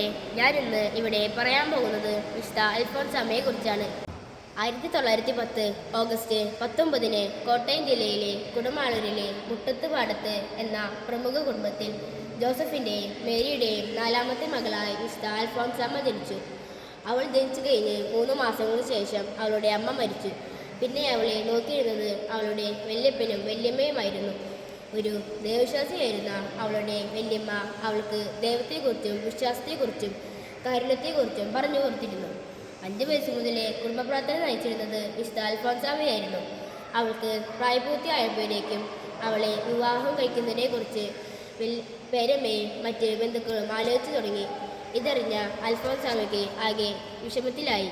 പ്രിയപ്പെട്ടവരെ ഞാൻ ഇന്ന് ഇവിടെ പറയാൻ പോകുന്നത് വിശുദ്ധ അൽഫോൺസാമയെ കുറിച്ചാണ്. ആയിരത്തി തൊള്ളായിരത്തി പത്ത് ഓഗസ്റ്റ് പത്തൊമ്പതിന് കോട്ടയം ജില്ലയിലെ കുടമാളൂരിലെ മുട്ടത്ത് പാടത്ത് എന്ന പ്രമുഖ കുടുംബത്തിൽ ജോസഫിന്റെയും മേരിയുടെയും നാലാമത്തെ മകളായി വിശുദ്ധ അൽഫോൻസാമ്മ ജനിച്ചു. അവൾ ജനിച്ചു കഴിഞ്ഞ് മൂന്ന് മാസങ്ങൾക്ക് ശേഷം അവളുടെ അമ്മ മരിച്ചു. പിന്നെ അവളെ നോക്കിയിരുന്നത് അവളുടെ വല്യപ്പനും വല്യമ്മയുമായിരുന്നു. ഒരു ദൈവവിശ്വാസിയായിരുന്ന അവളുടെ വല്യമ്മ അവൾക്ക് ദൈവത്തെക്കുറിച്ചും വിശ്വാസത്തെക്കുറിച്ചും കാരുണ്യത്തെക്കുറിച്ചും പറഞ്ഞു കൊടുത്തിരുന്നു. അഞ്ച് വയസ്സ് മുതലേ കുടുംബ പ്രാർത്ഥന നയിച്ചിരുന്നത് വിശുദ്ധ അൽഫോൻസാമയായിരുന്നു അവൾക്ക് പ്രായപൂർത്തിയായപ്പോഴേക്കും അവളെ വിവാഹം കഴിക്കുന്നതിനെക്കുറിച്ച് പേരമ്മയും മറ്റ് ബന്ധുക്കളും ആലോചിച്ചു തുടങ്ങി. ഇതറിഞ്ഞ അൽഫോൻസാമയ്ക്ക് ആകെ വിഷമത്തിലായി.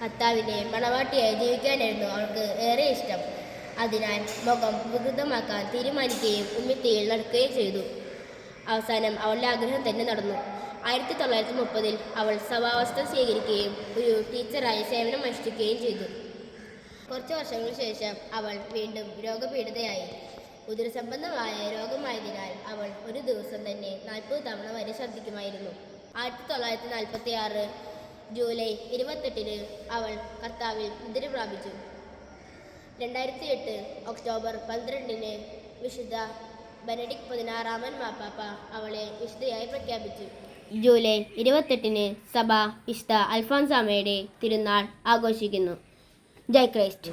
ഭർത്താവിനെ മണവാട്ടിയായി ജീവിക്കാനായിരുന്നു അവൾക്ക് ഏറെ ഇഷ്ടം. അതിനാൽ മുഖം വികൃതമാക്കാൻ തീരുമാനിക്കുകയും ഉമ്മിത്തിയിൽ നടക്കുകയും ചെയ്തു. അവസാനം അവളുടെ ആഗ്രഹം തന്നെ നടന്നു. ആയിരത്തി തൊള്ളായിരത്തി മുപ്പതിൽ അവൾ സഭാവസ്ഥ സ്വീകരിക്കുകയും ഒരു ടീച്ചറായി സേവനം അനുഷ്ഠിക്കുകയും ചെയ്തു. കുറച്ച് വർഷങ്ങൾക്ക് ശേഷം അവൾ വീണ്ടും രോഗപീഡിതയായി. ഉദരസംബന്ധമായ രോഗമായതിനാൽ അവൾ ഒരു ദിവസം തന്നെ നാൽപ്പത് തവണ വരെ ശ്രദ്ധിക്കുമായിരുന്നു ആയിരത്തി തൊള്ളായിരത്തി നാൽപ്പത്തി ആറ് ജൂലൈ ഇരുപത്തെട്ടിന് അവൾ കർത്താവിൽ മുദ്ര പ്രാപിച്ചു രണ്ടായിരത്തി എട്ട് ഒക്ടോബർ പന്ത്രണ്ടിന് വിശുദ്ധ ബെനഡിക് പതിനാറാമൻ മാപ്പാപ്പ അവളെ വിശുദ്ധയായി പ്രഖ്യാപിച്ചു. ജൂലൈ ഇരുപത്തെട്ടിന് സഭ വിശുദ്ധ അൽഫോൻസാമയുടെ തിരുനാൾ ആഘോഷിക്കുന്നു. ജയ് ക്രൈസ്റ്റ്.